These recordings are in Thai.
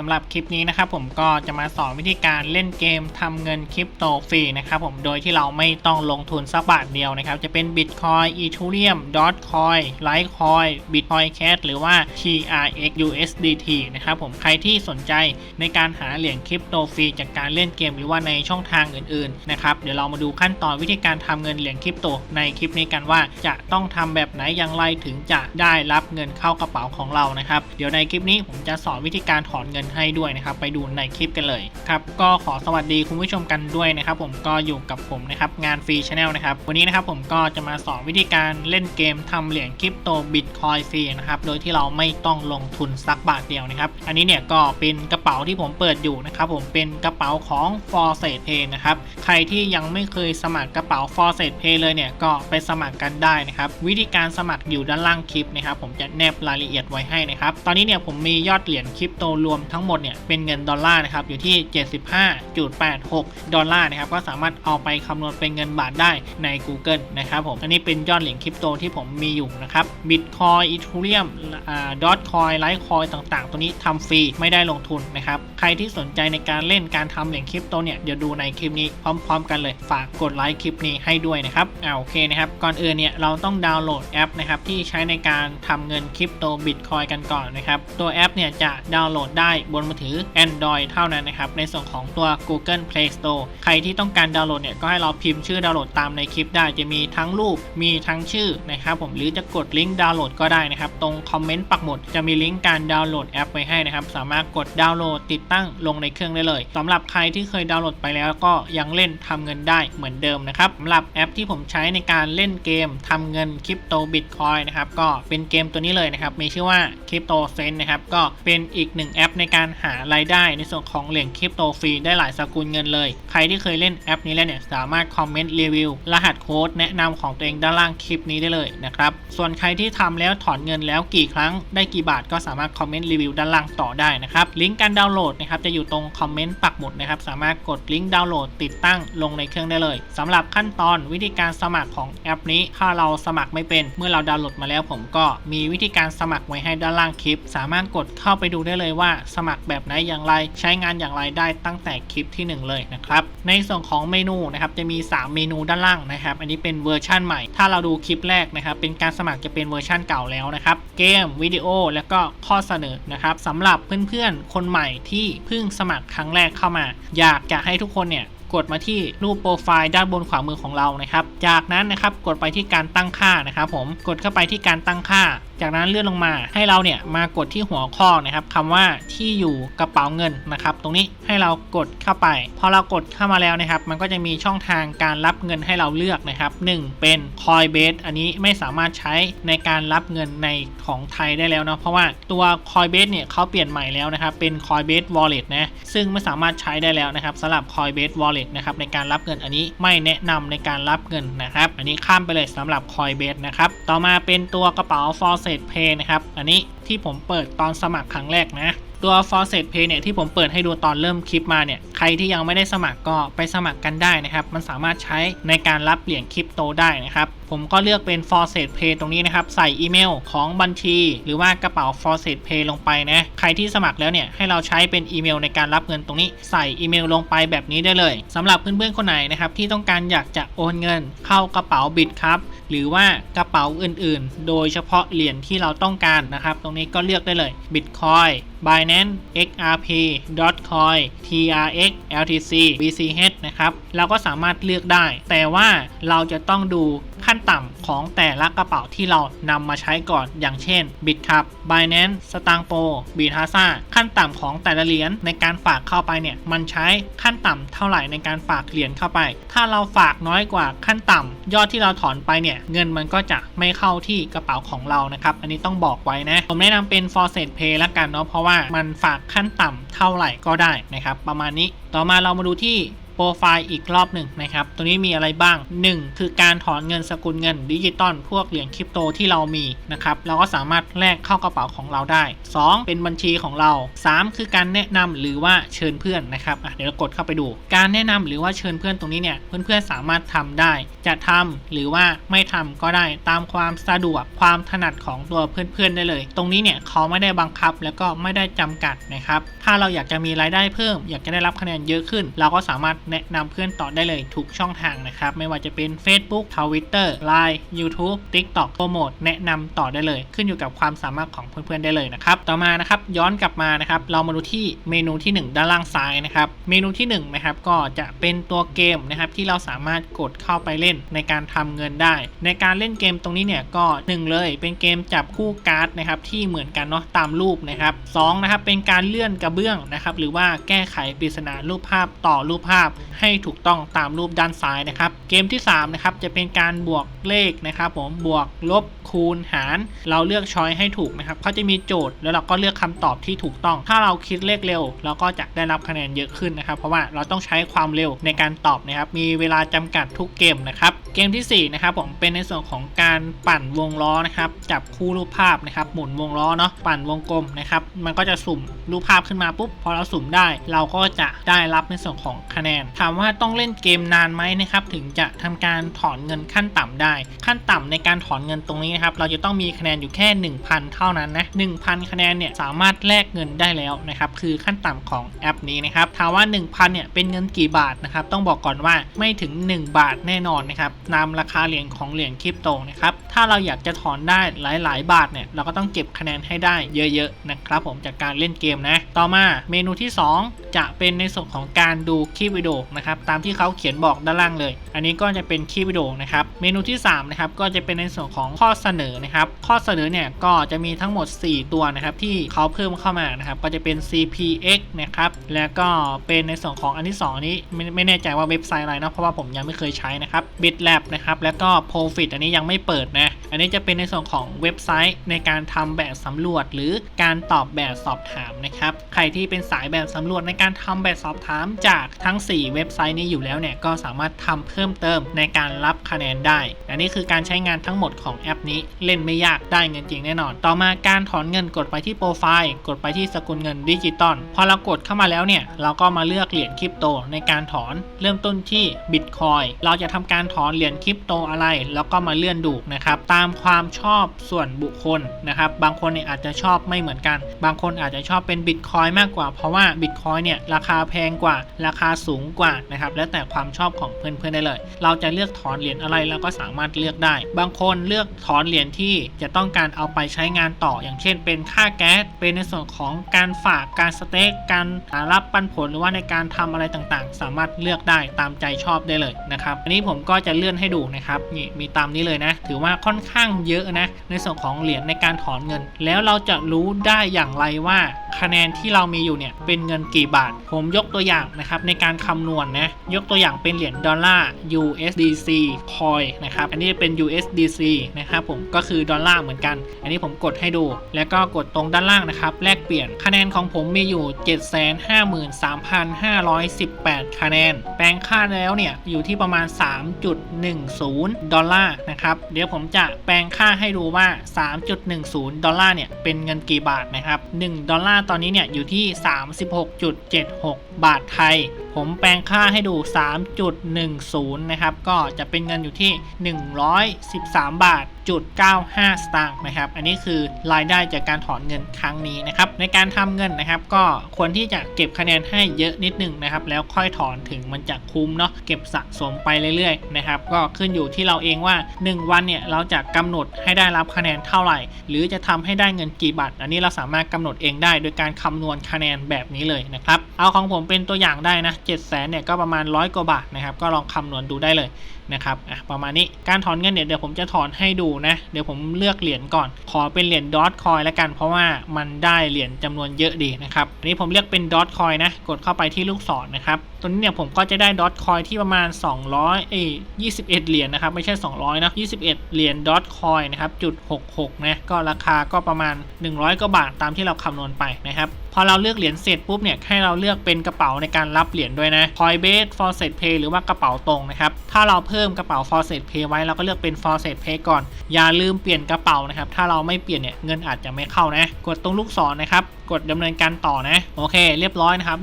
สำหรับคลิปนี้นะครับผมก็จะมาสอนวิธีการเล่นเกมทำเงินคริปโตฟรีนะครับผมโดยที่เราไม่ต้องลงทุนสักบาทเดียวนะครับ จะเป็น Bitcoin Ethereum Dogecoin Litecoin Bitcoin Cash หรือว่า TRX USDT นะครับผมใครที่สนใจในการหาเหรียญคริปโตฟรีจากการเล่นเกมหรือว่าในช่องทางอื่นๆนะครับเดี๋ยวเรามาดูขั้นตอนวิธีการทำเงินเหรียญคริปโตในคลิปนี้กันว่าจะต้องทำแบบไหนอย่างไรถึงจะได้รับเงินเข้ากระเป๋าของเรานะครับเดี๋ยวในคลิปนี้ผมจะสอนวิธีการถอนเงินให้ด้วยนะครับ ไปดูในคลิปกันเลยครับก็ขอสวัสดีคุณผู้ชมกันด้วยนะครับ ผมก็อยู่กับผมนะครับงานฟรีชาแนลนะครับวันนี้นะครับผมก็จะมาสอนวิธีการเล่นเกมทำเหรียญคริปโตบิตคอยฟรีนะครับโดยที่เราไม่ต้องลงทุนสักบาทเดียวนะครับ อันนี้เนี่ยก็เป็นกระเป๋าที่ผมเปิดอยู่นะครับผมเป็นกระเป๋าของ f o r s e Pay นะครับใครที่ยังไม่เคยสมัครกระเป๋า f o r s e Pay เลยเนี่ยก็ไปสมัครกันได้นะครับวิธีการสมัครอยู่ด้านล่างคลิปนะครับผมจะแนบรายละเอียดไว้ให้นะครับตอนนี้เนี่ยผมมียอดเหรียญคริปโตรวมทั้งหมดเนี่ยเป็นเงินดอลลาร์นะครับอยู่ที่ 75.86 ดอลลาร์นะครับก็สามารถเอาไปคำนวณเป็นเงินบาทได้ใน Google นะครับผมอันนี้เป็นยอดเหรียญคริปโตที่ผมมีอยู่นะครับ Bitcoin Ethereum อ่า Dogecoin Litecoin ต่างๆ ตัวนี้ทำฟรีไม่ได้ลงทุนนะครับใครที่สนใจในการเล่นการทำเหรียญคริปโตเนี่ยเดี๋ยวดูในคลิปนี้พร้อม ๆ กันเลยฝากกดไลค์คลิปนี้ให้ด้วยนะครับอ่าโอเคนะครับก่อนอื่นเนี่ยเราต้องดาวน์โหลดแอปนะครับที่ใช้ในการทำเงินคริปโต Bitcoin กันก่อนนะครับตัวแอปเนี่ยจะดาวน์โหลดได้บนมือถือ Android เท่านั้นนะครับ ในส่วนของตัว Google Play Store ใครที่ต้องการดาวน์โหลดเนี่ยก็ให้เราพิมพ์ชื่อดาวน์โหลดตามในคลิปได้จะมีทั้งรูปมีทั้งชื่อนะครับผมหรือจะกดลิงก์ดาวน์โหลดก็ได้นะครับ ตรงคอมเมนต์ปักหมุดจะมีลิงก์การดาวน์โหลดแอปไว้ให้นะครับ สามารถกดดาวน์โหลดติดตั้งลงในเครื่องได้เลยสำหรับใครที่เคยดาวน์โหลดไปแล้วก็ยังเล่นทำเงินได้เหมือนเดิมนะครับสำหรับแอปที่ผมใช้ในการเล่นเกมทำเงินคริปโตบิตคอยนะครับก็เป็นเกมตัวนี้เลยนะครับมีชื่อว่าคริปโตเซนนะครับก็เป็นอีกหนึ่งแอปในการหารายได้ในส่วนของเหรียญคริปโตฟรีได้หลายสกุลเงินเลย ใครที่เคยเล่นแอปนี้แล้วเนี่ยสามารถคอมเมนต์รีวิวรหัสโค้ดแนะนำของตัวเองด้านล่างคลิปนี้ได้เลยนะครับ ส่วนใครที่ทำแล้วถอนเงินแล้วกี่ครั้งได้กี่บาทก็สามารถคอมเมนต์รีวิวด้านล่างต่อได้นะครับลิงก์การดาวน์โหลดนะครับจะอยู่ตรงคอมเมนต์ปักหมุดนะครับสามารถกดลิงก์ดาวน์โหลดติดตั้งลงในเครื่องได้เลยสำหรับขั้นตอนวิธีการสมัครของแอปนี้ ถ้าเราสมัครไม่เป็นเมื่อเราดาวน์โหลดมาแล้ว ผมก็มีวิธีการสมัครไว้ให้ด้านล่างคลิป สามารถกดเข้าไปดูได้เลยว่าสมัครแบบไหนอย่างไร ใช้งานอย่างไรได้ตั้งแต่คลิปที่ 1 เลยนะครับ ในส่วนของเมนูนะครับจะมี 3 เมนูด้านล่างนะครับ อันนี้เป็นเวอร์ชั่นใหม่ ถ้าเราดูคลิปแรกนะครับเป็นการสมัครจะเป็นเวอร์ชั่นเก่าแล้วนะครับ เกมวิดีโอแล้วก็ข้อเสนอนะครับสำหรับเพื่อนๆ คนใหม่ที่เพิ่งสมัครครั้งแรกเข้ามา อยากจะให้ทุกคนเนี่ยกดมาที่รูปโปรไฟล์ด้านบนขวามือของเรานะครับ จากนั้นนะครับกดไปที่การตั้งค่านะครับผม กดเข้าไปที่การตั้งค่า จากนั้นเลื่อนลงมา ให้เราเนี่ยมากดที่หัวข้อนะครับคำว่าที่อยู่กระเป๋าเงินนะครับตรงนี้ให้เรากดเข้าไป พอเรากดเข้ามาแล้วนะครับ มันก็จะมีช่องทางการรับเงินให้เราเลือกนะครับ 1 เป็น Coinbase อันนี้ไม่สามารถใช้ในการรับเงินในของไทยได้แล้วเนาะเพราะว่าตัว Coinbase เนี่ยเขาเปลี่ยนใหม่แล้วนะครับเป็น Coinbase Wallet นะซึ่งไม่สามารถใช้ได้แล้วนะครับสำหรับ Coinbase Wallet นะครับในการรับเงินอันนี้ไม่แนะนำในการรับเงินนะครับ อันนี้ข้ามไปเลยสำหรับ Coinbase นะครับต่อมาเป็นตัวกระเป๋า f o r s e Pay นะครับ อันนี้ที่ผมเปิดตอนสมัครครั้งแรกนะ ตัว f o r s e Pay เนี่ยที่ผมเปิดให้ดูตอนเริ่มคลิปมาเนี่ย ใครที่ยังไม่ได้สมัครก็ไปสมัครกันได้นะครับ มันสามารถใช้ในการรับเหรียญคริปโตได้นะครับผมก็เลือกเป็น f o r s e Pay ตรงนี้นะครับ ใส่อีเมลของบัญชี หรือว่ากระเป๋า f o r s e Pay ลงไปนะ ใครที่สมัครแล้วเนี่ยให้เราใช้เป็นอีเมลในการรับเงินตรงนี้ ใส่อีเมลลงไปแบบนี้ได้เลยสำหรับเพื่อนๆคนไหนนะครับที่ต้องการอยากจะโอนเงิน เข้ากระเป๋าบิตครับหรือว่ากระเป๋าอื่นๆ โดยเฉพาะเหรียญที่เราต้องการนะครับ ตรงนี้ก็เลือกได้เลย Bitcoin Binance XRP Dotcoin TRX LTC BCH นะครับ เราก็สามารถเลือกได้ แต่ว่าเราจะต้องดู ขั้นต่ำของแต่ละกระเป๋าที่เรานำมาใช้ก่อนอย่างเช่น Bitcup Binance s t a n g p o b i t a s a ขั้นต่ำของแต่ละเหรียญในการฝากเข้าไปเนี่ยมันใช้ขั้นต่ำเท่าไหร่ในการฝากเหรียญเข้าไป ถ้าเราฝากน้อยกว่าขั้นต่ำยอดที่เราถอนไปเนี่ยเงินมันก็จะไม่เข้าที่กระเป๋าของเรานะครับอันนี้ต้องบอกไว้นะผมแนะนำเป็น f o r s e Pay ละกันเนาะเพราะว่ามันฝากขั้นต่ำเท่าไหร่ก็ได้นะครับประมาณนี้ ต่อมาเรามาดูที่ โปรไฟล์อีกรอบหนึ่งนะครับ ตัวนี้มีอะไรบ้าง 1 คือการถอนเงินสกุลเงินดิจิตอลพวกเหรียญคริปโตที่เรามีนะครับ เราก็สามารถแลกเข้ากระเป๋าของเราได้ 2 เป็นบัญชีของเรา 3 คือการแนะนำหรือว่าเชิญเพื่อนนะครับเดี๋ยวเรากดเข้าไปดู การแนะนำหรือว่าเชิญเพื่อนตรงนี้เนี่ยเพื่อนๆสามารถทำได้ จะทำหรือว่าไม่ทำก็ได้ตามความสะดวกความถนัดของตัวเพื่อนๆได้เลย ตรงนี้เนี่ยเขาไม่ได้บังคับแล้วก็ไม่ได้จำกัดนะครับถ้าเราอยากจะมีรายได้เพิ่ม อยากจะได้รับคะแนนเยอะขึ้น เราก็สามารถแนะนำเพื่อนต่อได้เลยทุกช่องทางนะครับ ไม่ว่าจะเป็น Facebook Twitter Line YouTube TikTok โปรโมทแนะนำต่อได้เลย ขึ้นอยู่กับความสามารถของเพื่อนๆได้เลยนะครับ ต่อมานะครับย้อนกลับมานะครับ เรามาดูที่เมนูที่ 1 ด้านล่างซ้ายนะครับ เมนูที่1นะครับก็จะเป็นตัวเกมนะครับที่เราสามารถกดเข้าไปเล่นในการทำเงินได้ ในการเล่นเกมตรงนี้เนี่ยก็หนึ่งเลยเป็นเกมจับคู่การ์ดนะครับที่เหมือนกันเนาะตามรูปนะครับสองนะครับเป็นการเลื่อนกระเบื้องนะครับหรือว่าแก้ไขปริศนารูปภาพต่อรูปภาพให้ถูกต้องตามรูปด้านซ้ายนะครับ เกมที่3นะครับจะเป็นการบวกเลขนะครับ ผมบวกลบคูณหาร เราเลือกช้อยให้ถูกนะครับเขาจะมีโจทย์แล้วเราก็เลือกคำตอบที่ถูกต้อง ถ้าเราคิดเลขเร็ว เราก็จะได้รับคะแนนเยอะขึ้นนะครับ เพราะว่าเราต้องใช้ความเร็วในการตอบนะครับ มีเวลาจำกัดทุกเกมนะครับ เกมที่4นะครับผมเป็นในส่วนของการปั่นวงล้อนะครับจับคู่รูปภาพนะครับหมุนวงล้อเนาะปั่นวงกลมนะครับมันก็จะสุ่มรูปภาพขึ้นมาปุ๊บพอเราสุ่มได้ เราก็จะได้รับในส่วนของคะแนน ถามว่าต้องเล่นเกมนานไหมนะครับถึงจะทำการถอนเงินขั้นต่ำได้ ขั้นต่ำในการถอนเงินตรงนี้นะครับเราจะต้องมีคะแนนอยู่แค่ 1,000 เท่านั้นนะ1,000 คะแนนเนี่ยสามารถแลกเงินได้แล้วนะครับคือขั้นต่ำของแอปนี้นะครับถามว่า 1,000เนี่ยเป็นเงินกี่บาทนะครับต้องบอกก่อนว่าไม่ถึง 1 บาทแน่นอนนะครับนำราคาเหรียญของเหรียญคริปโตนะครับ ถ้าเราอยากจะถอนได้หลาย ๆ บาทเนี่ย เราก็ต้องเก็บคะแนนให้ได้เยอะ ๆ นะครับผมจากการเล่นเกมนะ ต่อมาเมนูที่ 2 จะเป็นในส่วนของการดูคลิปวิดีโอนะครับ ตามที่เขาเขียนบอกด้านล่างเลย อันนี้ก็จะเป็นคลิปวิดีโอนะครับ เมนูที่3นะครับ ก็จะเป็นในส่วนของข้อเสนอนะครับ ข้อเสนอเนี่ย ก็จะมีทั้งหมด 4 ตัวนะครับที่เขาเพิ่มเข้ามานะครับ ก็จะเป็น CPX นะครับ แล้วก็เป็นในส่วนของอันที่ 2 นี้ไม่แน่ใจว่าเว็บไซต์อะไรเนาะเพราะว่าผมยังไม่เคยใช้นะครับ BitLab นะครับ แล้วก็ Profit อันนี้ยังไม่เปิดนะ อันนี้จะเป็นในส่วนของเว็บไซต์ในการทำแบบสำรวจ หรือการตอบแบบสอบถามนะครับ ใครที่เป็นสายแบบสำรวจในการทำแบบสอบถามจากทั้ง 4 เว็บไซต์นี้อยู่แล้วเนี่ยก็สามารถทำเพิ่มเติมในการรับคะแนนได้ อันนี้คือการใช้งานทั้งหมดของแอปนี้เล่นไม่ยากได้เงินจริงแน่นอน ต่อมาการถอนเงินกดไปที่โปรไฟล์กดไปที่สกุลเงินดิจิตอลพอเรากดเข้ามาแล้วเนี่ยเราก็มาเลือกเหรียญคริปโตในการถอนเริ่มต้นที่บิตคอยเราจะทำการถอนเหรียญคริปโตอะไร แล้วก็มาเลื่อนดูนะครับตามความชอบส่วนบุคคลนะครับ บางคนเนี่ยอาจจะชอบไม่เหมือนกัน บางคนอาจจะชอบเป็นบิตคอยมากกว่า เพราะว่าบิตคอยเนี่ยราคาแพงกว่า ราคาสูงกว่านะครับ แล้วแต่ความชอบของเพื่อนๆได้เลย เราจะเลือกถอนเหรียญอะไรเราก็สามารถเลือกได้ บางคนเลือกถอนเหรียญที่จะต้องการเอาไปใช้งานต่อ อย่างเช่น เป็นค่าแก๊ส เป็นในส่วนของการฝาก การสเต็ก การรับปันผลหรือว่าในการทำอะไรต่างๆ สามารถเลือกได้ตามใจชอบได้เลยนะครับ อันนี้ผมก็จะเลื่อนให้ดูนะครับ นี่มีตามนี้เลยนะ ถือว่าค่อนข้างข้างเยอะนะ ในส่วนของเหรียญในการถอนเงิน แล้วเราจะรู้ได้อย่างไรว่า คะแนนที่เรามีอยู่เนี่ยเป็นเงินกี่บาท ผมยกตัวอย่างนะครับในการคำนวณนะยกตัวอย่างเป็นเหรียญดอลลาร์ USDC coin นะครับอันนี้เป็น USDC นะครับผมก็คือดอลลาร์เหมือนกัน อันนี้ผมกดให้ดู แล้วก็กดตรงด้านล่างนะครับแลกเปลี่ยนคะแนนของผมมีอยู่ 753,518 คะแนน แปลงค่าแล้วเนี่ยอยู่ที่ประมาณ 3.10 ดอลลาร์นะครับเดี๋ยวผมจะแปลงค่าให้ดูว่า 3.10 ดอลลาร์เนี่ย เป็นเงินกี่บาทนะครับ 1 ดอลลาร์ตอนนี้เนี่ย อยู่ที่ 36.76 บาทไทย ผมแปลงค่าให้ดู 3.10 นะครับ ก็จะเป็นเงินอยู่ที่ 113 บาทจุด95 สตางค์นะครับ อันนี้คือรายได้จากการถอนเงินครั้งนี้นะครับ ในการทำเงินนะครับ ก็ควรที่จะเก็บคะแนนให้เยอะนิดนึงนะครับ แล้วค่อยถอนถึงมันจะคุ้มเนาะ เก็บสะสมไปเรื่อยๆนะครับ ก็ขึ้นอยู่ที่เราเองว่า 1 วันเนี่ยเราจะกำหนดให้ได้รับคะแนนเท่าไหร่ หรือจะทำให้ได้เงินกี่บาท อันนี้เราสามารถกำหนดเองได้ โดยการคำนวณคะแนนแบบนี้เลยนะครับ เอาของผมเป็นตัวอย่างได้นะ7 0 0 0 0เนี่ยก็ประมาณร้อยกว่าบาทนะครับ ก็ลองคำนวณดูได้เลยนะครับอะประมาณนี้การถอนเงินเนี่ยเดี๋ยวผมจะถอนให้ดูนะ เดี๋ยวผมเลือกเหรียญก่อน ขอเป็นเหรียญดอทคอยแล้วกัน เพราะว่ามันได้เหรียญจำนวนเยอะดีนะครับอันนี้ผมเลือกเป็นดอทคอยนะ กดเข้าไปที่ลูกศรนะครับ ตัวนี้เนี่ยผมก็จะได้ดอทคอยที่ประมาณ 200เอ้ย21 เหรียญนะครับ ไม่ใช่ 200นะ21 เหรียญดอทคอยนะครับจุด66นะ ก็ราคาก็ประมาณ 100กว่าบาทตามที่เราคำนวณไปนะครับ พอเราเลือกเหรียญเสร็จปุ๊บเนี่ยให้เราเลือกเป็นกระเป๋าในการรับเหรียญด้วยนะ Coinbase Faucet Pay หรือว่ากระเป๋าตรงนะครับ ถ้าเราเพิ่มกระเป๋า Faucet Pay ไว้เราก็เลือกเป็น Faucet Pay ก่อน อย่าลืมเปลี่ยนกระเป๋านะครับ ถ้าเราไม่เปลี่ยนเนี่ยเงินอาจจะไม่เข้านะ กดตรงลูกศรนะครับ กดดำเนินการต่อนะ โอเค เรียบร้อยนะครับ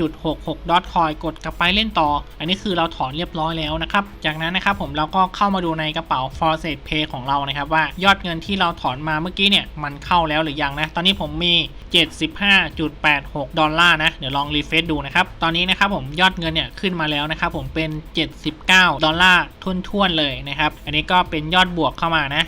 21.66ดอทคอยกดกลับไปเล่นต่อ อันนี้คือเราถอนเรียบร้อยแล้วนะครับ จากนั้นนะครับผมเราก็เข้ามาดูในกระเป๋า Faucet Pay ของเรานะครับว่ายอดเงินที่เราถอนมาเมื่อกี้เนี่ยมันเข้าแล้วหรือยังนะ ตอนนี้ผมมี5.86 ดอลลาร์นะ เดี๋ยวลองรีเฟซดูนะครับ ตอนนี้นะครับผมยอดเงินเนี่ยขึ้นมาแล้วนะครับผมเป็น 79 ดอลลาร์ทุ่นๆเลยนะครับ อันนี้ก็เป็นยอดบวกเข้ามานะ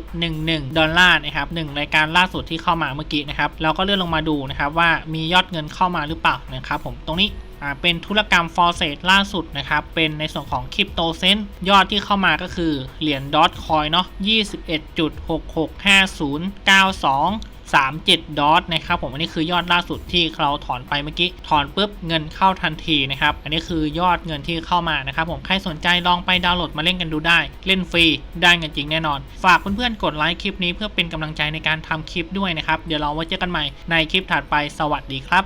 3.11 ดอลลาร์นะครับหนึ่งรายการล่าสุดที่เข้ามาเมื่อกี้นะครับ เราก็เลื่อนลงมาดูนะครับว่ามียอดเงินเข้ามาหรือเปล่านะครับผมตรงนี้อ่าเป็นธุรกรรมฟอร์เซตล่าสุดนะครับ เป็นในส่วนของคริปโตเซนยอดที่เข้ามาก็คือเหรียญดอทคอยเนาะ21.665092 37ดอทนะครับผมอันนี้คือยอดล่าสุดที่เราถอนไปเมื่อกี้ถอนปุ๊บเงินเข้าทันทีนะครับอันนี้คือยอดเงินที่เข้ามานะครับผมใครสนใจลองไปดาวน์โหลดมาเล่นกันดูได้ เล่นฟรีได้เงินจริงแน่นอน ฝากเพื่อนๆกดไลค์คลิปนี้เพื่อเป็นกำลังใจในการทำคลิปด้วยนะครับเดี๋ยวเราไว้เจอกันใหม่ในคลิปถัดไปสวัสดีครับ